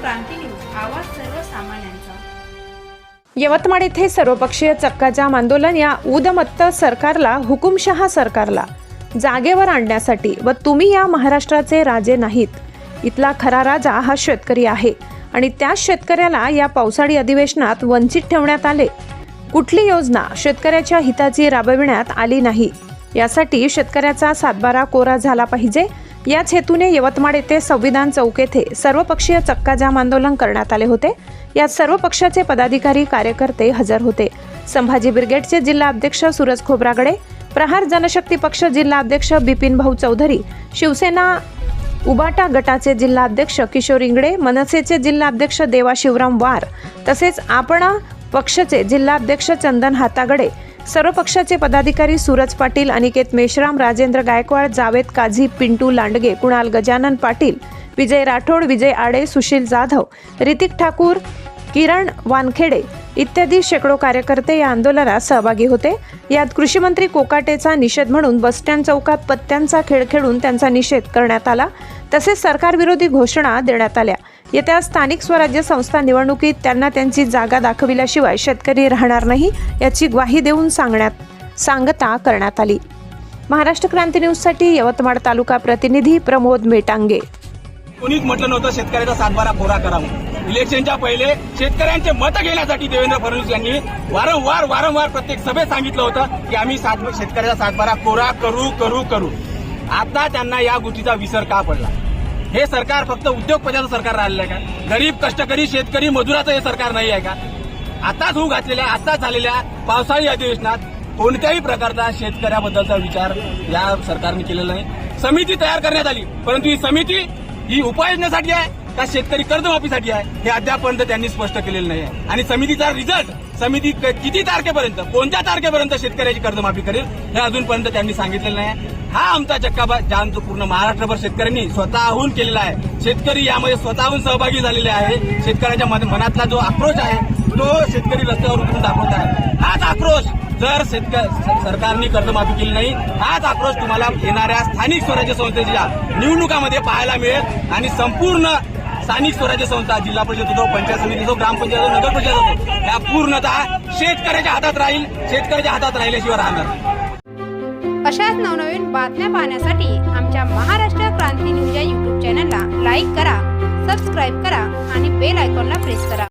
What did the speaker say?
क्रांती news आवाज सर्वसामान्यांचा. यवतमाळ येथे सर्वपक्षीय चक्काजाम आंदोलन या उदमत्त सरकारला हुकुमशहा सरकारला. जागेवर आणण्यासाठी व तुम्ही या महाराष्ट्राचे राजे नाहीत. इथला खरा राजा हा शेतकरी आहे आणि त्या शेतकऱ्याला या पावसाळी अधिवेशनात वंचित ठेवण्यात आले. कुठली योजना शेतकऱ्याच्या हिताची राबविण्यात आली नाही? यासाठी शेतकऱ्याचा सातबारा कोरा झाला पाहिजे. याच हेतूने यवतमाळ येथे संविधान चौक येथे सर्वपक्षीय चक्काजाम आंदोलन करण्यात आले होते. यात सर्व पक्षाचे पदाधिकारी कार्यकर्ते हजर होते. संभाजी ब्रिगेडचे जिल्हा अध्यक्ष सूरज खोब्रागडे प्रहार जनशक्ती पक्ष जिल्हा अध्यक्ष बिपिन भाऊ चौधरी शिवसेना उबाटा गटाचे जिल्हा अध्यक्ष किशोर इंगडे मनसेचे जिल्हा अध्यक्ष देवा शिवराम वार तसेच आपणा पक्षचे जिल्हा अध्यक्ष चंदन हातागडे सर्व पक्षाचे पदाधिकारी सूरज पाटील अनिकेत मेश्राम राजेंद्र गायकवाड जावेद काझी पिंटू लांडगे कुणाल गजानन पाटील विजय राठोड विजय आडे सुशील जाधव रितिक ठाकूर किरण वानखेडे इत्यादी शेकडो कार्यकर्ते या आंदोलनात सहभागी होते. यात कृषीमंत्री कोकाटेचा निषेध म्हणून बसस्टँड चौकात पत्त्यांचा खेळ खेळून त्यांचा निषेध करण्यात आला. तसेच सरकारविरोधी घोषणा देण्यात आल्या. येत्या स्थानिक स्वराज्य संस्था निवडणुकीत त्यांना त्यांची जागा दाखविल्याशिवाय शेतकरी राहणार नाही याची ग्वाही देऊन सांगण्यात सांगता करण्यात आली. महाराष्ट्र क्रांती न्यूजसाठी यवतमाळ तालुका प्रतिनिधी प्रमोद मेटांगे. कुणीच म्हटलं नव्हतं शेतकऱ्याचा सातबारा कोरा करावा. इलेक्शनच्या पहिले शेतकऱ्यांचे मतं घेण्यासाठी देवेंद्र फडणवीस यांनी वारंवार वारंवार प्रत्येक सभेत सांगितलं होतं की आम्ही सात शेतकऱ्याचा सातबारा कोरा करू करू करू. आता त्यांना या गोष्टीचा विसर का पडला? हे सरकार फक्त उद्योगपतीचं सरकार राहिलेलं आहे का? गरीब कष्टकरी शेतकरी मजुराचं हे सरकार नाही आहे का? आताच होऊ घातलेल्या आताच झालेल्या पावसाळी अधिवेशनात कोणत्याही प्रकारचा शेतकऱ्याबद्दलचा विचार या सरकारने केलेला नाही. समिती तयार करण्यात आली परंतु ही समिती ही उपाययोजनेसाठी आहे. का शेतकरी कर्जमाफीसाठी आहे? हे अद्यापर्यंत त्यांनी स्पष्ट केलेलं नाही आहे आणि समितीचा रिझल्ट समिती क- किती तारखेपर्यंत कोणत्या तारखेपर्यंत शेतकऱ्याची कर्जमाफी करेल हे अजूनपर्यंत त्यांनी सांगितलेलं नाही आहे. हा आमचा चक्काबा जाम पूर्ण महाराष्ट्रभर शेतकऱ्यांनी स्वतःहून केलेला आहे. शेतकरी यामध्ये स्वतःहून सहभागी झालेले आहे. शेतकऱ्याच्या मनातला जो आक्रोश आहे तो शेतकरी रस्त्यावर उतरून दाखवत आहे. हाच आक्रोश जर शेतकरी सरकारने कर्जमाफी केली नाही हाच आक्रोश तुम्हाला येणाऱ्या स्थानिक स्वराज्य संस्थेच्या निवडणुकामध्ये पाहायला मिळेल. आणि संपूर्ण स्थानिक स्वराज्य संस्था जिल्हा परिषद होतो पंचायत समिती ग्रामपंचायत होतो नगर परिषद होतो. या पूर्णतः शेतकऱ्याच्या हातात राहील शेतकऱ्याच्या हातात राहिल्याशिवाय राहणार अशाच नवनवीन बातम्या पाहण्यासाठी आमच्या महाराष्ट्र क्रांती न्यूज या यूट्यूब चॅनलला लाईक करा सबस्क्राईब करा आणि बेल आयकॉनला प्रेस करा.